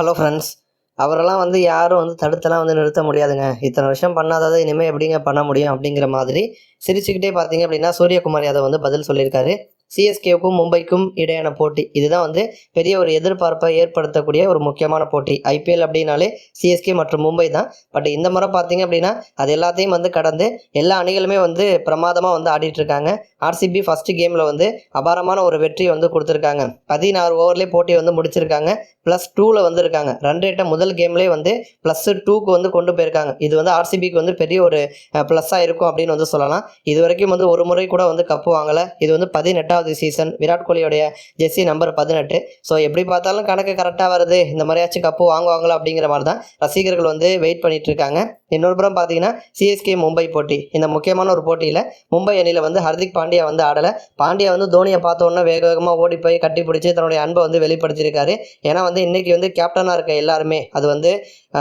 Hello friends அவரெல்லாம் வந்து யாரும் வந்து தடுத்தெல்லாம் வந்து நிறுத்த முடியாதுங்க. இத்தனை வருஷம் பண்ணாததை இனிமேல் எப்படிங்க பண்ண முடியும் அப்படிங்கிற மாதிரி சிரிச்சுக்கிட்டே பார்த்தீங்க அப்படின்னா சூரியகுமார் யாதவ் வந்து பதில் சொல்லியிருக்காரு. சிஎஸ்கேவுக்கும் மும்பைக்கும் இடையான போட்டி. இதுதான் வந்து பெரிய ஒரு எதிர்பார்ப்பை ஏற்படுத்தக்கூடிய ஒரு முக்கியமான போட்டி. ஐபிஎல் அப்படின்னாலே சிஎஸ்கே மற்றும் மும்பை தான். பட் இந்த முறை பார்த்தீங்க அப்படின்னா அது எல்லாத்தையும் வந்து கடந்து எல்லா அணிகளுமே வந்து பிரமாதமாக வந்து ஆடிட்டு இருக்காங்க ஆர்சிபி ஃபஸ்ட்டு கேமில் வந்து அபாரமான ஒரு வெற்றி வந்து கொடுத்துருக்காங்க. பதினாறு ஓவர்லேயே போட்டி வந்து முடிச்சிருக்காங்க. ப்ளஸ் டூவில் வந்து இருக்காங்க ரன் ரேட்டை முதல் கேம்லேயே வந்து ப்ளஸ் டூக்கு வந்து கொண்டு போயிருக்காங்க. இது வந்து ஆர்சிபிக்கு வந்து பெரிய ஒரு ப்ளஸ்ஸாக இருக்கும் அப்படின்னு வந்து சொல்லலாம். இது வரைக்கும் வந்து ஒரு முறை கூட வந்து கப்பு வாங்கலை. இது வந்து பதினெட்டாவது சீசன் விராட் கோலியோடைய ஜெர்சி நம்பர் பதினெட்டு. ஸோ எப்படி பார்த்தாலும் கணக்கு கரெக்டாக வருது. இந்த மாதிரியாச்சும் கப்பு வாங்குவாங்களா அப்படிங்கிற மாதிரி தான் ரசிகர்கள் வந்து வெயிட் பண்ணிட்டு இருக்காங்க. இன்னொரு புறம் பார்த்தீங்கன்னா சிஎஸ்கே மும்பை போட்டி. இந்த முக்கியமான ஒரு போட்டியில் மும்பை அணியில் வந்து ஹர்திக் பாண்டியா வந்து ஆடலை. பாண்டியா வந்து தோனியை பார்த்த உடனே வேக வேகமாக ஓடி போய் கட்டி பிடிச்சி தன்னுடைய அன்பை வந்து வெளிப்படுத்தியிருக்காரு. ஏன்னா வந்து இன்னைக்கு வந்து கேப்டனாக இருக்க எல்லாருமே அது வந்து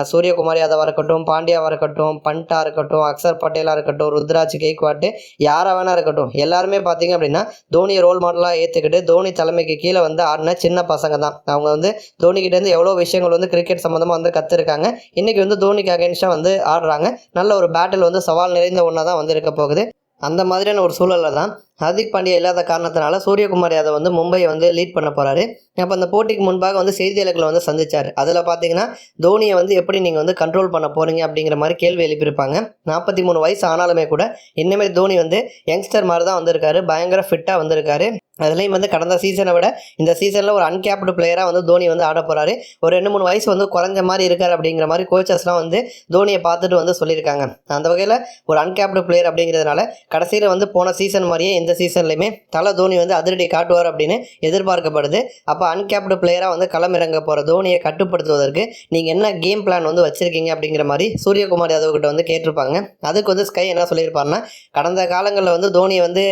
சூரியகுமார் யாதவாக இருக்கட்டும் பாண்டியாவாக இருக்கட்டும் பண்டா இருக்கட்டும் அக்சர் பட்டேலாக இருக்கட்டும் ருத்ராஜ் கேக்வாட்டு யாராக வேணா இருக்கட்டும் எல்லாருமே பார்த்தீங்க அப்படின்னா தோனியை ரோல் மாடலாக ஏற்றுக்கிட்டு தோனி தலைமைக்கு கீழே வந்து ஆடின சின்ன பசங்க தான். அவங்க வந்து தோனிக்கிட்டேருந்து எவ்வளோ விஷயங்கள் வந்து கிரிக்கெட் சம்மந்தமாக வந்து கற்றுருக்காங்க இன்றைக்கி வந்து தோனிக்கு அகேன்ஸ்டாக வந்து ஆடுறாங்க. நல்ல ஒரு பேட்டில் வந்து சவால் நிறைந்த ஒன்றா தான் வந்து இருக்க போகுது. அந்த மாதிரியான ஒரு சூழலில் தான் ஹர்திக் பாண்டியா இல்லாத காரணத்தினால சூரியகுமார் யாதவ் வந்து மும்பையை வந்து லீட் பண்ண போகிறாரு அப்போ அந்த போட்டிக்கு முன்பாக வந்து செய்தியாளர்களை வந்து சந்திச்சார். அதில் பார்த்தீங்கன்னா தோனியை வந்து எப்படி நீங்கள் வந்து கண்ட்ரோல் பண்ண போகிறீங்க அப்படிங்கிற மாதிரி கேள்வி எழுப்பியிருப்பாங்க. நாற்பத்தி மூணு வயசு ஆனாலுமே கூட இன்னுமே தோனி வந்து யங்ஸ்டர் மாதிரி தான் வந்திருக்காரு. பயங்கர ஃபிட்டாக வந்திருக்காரு. அதுலேயும் வந்து கடந்த சீசனை விட இந்த சீசனில் ஒரு அன்கேப்டு பிளேயராக வந்து தோனி வந்து ஆட போகிறாரு ஒரு ரெண்டு மூணு வயசு வந்து குறைஞ்ச மாதிரி இருக்கார் அப்படிங்கிற மாதிரி கோச்சஸ்லாம் வந்து தோனியை பார்த்துட்டு வந்து சொல்லியிருக்காங்க. அந்த வகையில் ஒரு அன்கேப்டு பிளேயர் அப்படிங்கிறதுனால கடைசியில் வந்து போன சீசன் மாதிரியே இந்த சீசன்லையுமே தலை தோனி வந்து அதிரடி காட்டுவார் அப்படின்னு எதிர்பார்க்கப்படுது. அப்போ அன்கேப்டு பிளேயராக வந்து களமிறங்க போகிற தோனியை கட்டுப்படுத்துவதற்கு நீங்கள் என்ன கேம் பிளான் வந்து வச்சுருக்கீங்க அப்படிங்கிற மாதிரி சூரியகுமார் யாதவ் கிட்ட வந்து கேட்டிருப்பாங்க. அதுக்கு வந்து ஸ்கை என்ன சொல்லியிருப்பாருன்னா கடந்த காலங்களில் வந்து தோனியை வந்து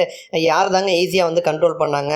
யார் தாங்க ஈஸியாக வந்து கண்ட்ரோல் பண்ணாங்க?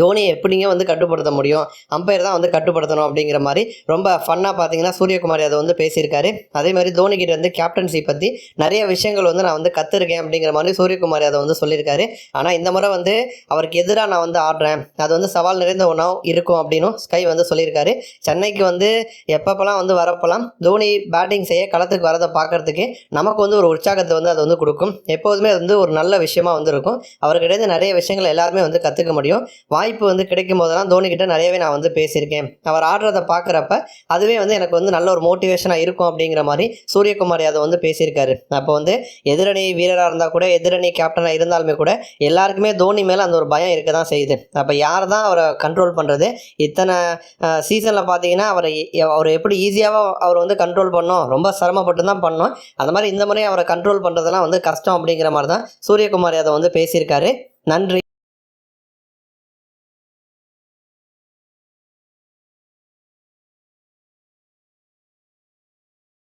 தோனியை எப்படிங்க வந்து கட்டுப்படுத்த முடியும்? அம்பையர் தான் வந்து கட்டுப்படுத்தணும் அப்படிங்கிற மாதிரி ரொம்ப ஃபன்னாக பார்த்தீங்கன்னா சூரியகுமார் அதை வந்து பேசியிருக்காரு. அதே மாதிரி தோனிக்கிட்ட வந்து கேப்டன்சி பற்றி நிறைய விஷயங்கள் வந்து நான் வந்து கற்றுருக்கேன் அப்படிங்கிற மாதிரி சூரியகுமார் அதை வந்து சொல்லியிருக்காரு. ஆனால் இந்த முறை வந்து அவருக்கு எதிராக நான் வந்து ஆடுறேன். அது வந்து சவால் நிறைந்த ஒன்றாக இருக்கும் அப்படின்னும் ஸ்கை வந்து சொல்லியிருக்காரு. சென்னைக்கு வந்து எப்பப்பெல்லாம் வந்து வரப்பெல்லாம் தோனி பேட்டிங் செய்ய களத்துக்கு வரதை பார்க்கறதுக்கு நமக்கு வந்து ஒரு உற்சாகத்தை வந்து அது வந்து கொடுக்கும். எப்போதுமே அது வந்து ஒரு நல்ல விஷயமா வந்து இருக்கும். அவர்கிட்ட நிறைய விஷயங்கள் எல்லாருமே வந்து கற்றுக்க முடியும். வாய்ப்பு வந்து கிடைக்கும் போதெல்லாம் தோனி நிறையவே நான் வந்து பேசியிருக்கேன். அவர் ஆடுறத பார்க்குறப்ப அதுவே வந்து எனக்கு வந்து நல்ல ஒரு மோட்டிவேஷனாக இருக்கும் அப்படிங்கிற மாதிரி சூரியகுமார் யாதவ் வந்து பேசியிருக்காரு. அப்போ வந்து எதிரணி வீரராக இருந்தால் கூட எதிரணி கேப்டனாக இருந்தாலுமே கூட எல்லாருக்குமே தோனி மேலே அந்த ஒரு பயம் இருக்க தான் செய்யுது. அப்போ யார் தான் அவரை கண்ட்ரோல் பண்ணுறது இத்தனை சீசனில் பார்த்தீங்கன்னா அவரை அவர் எப்படி ஈஸியாக அவர் வந்து கண்ட்ரோல் பண்ணோம்? ரொம்ப சிரமப்பட்டு தான் பண்ணோம். அந்த மாதிரி இந்த முறை அவரை கண்ட்ரோல் பண்ணுறதெல்லாம் வந்து கஷ்டம் அப்படிங்கிற மாதிரி தான் சூரியகுமார் யாதவ் வந்து பேசியிருக்காரு. நன்றி.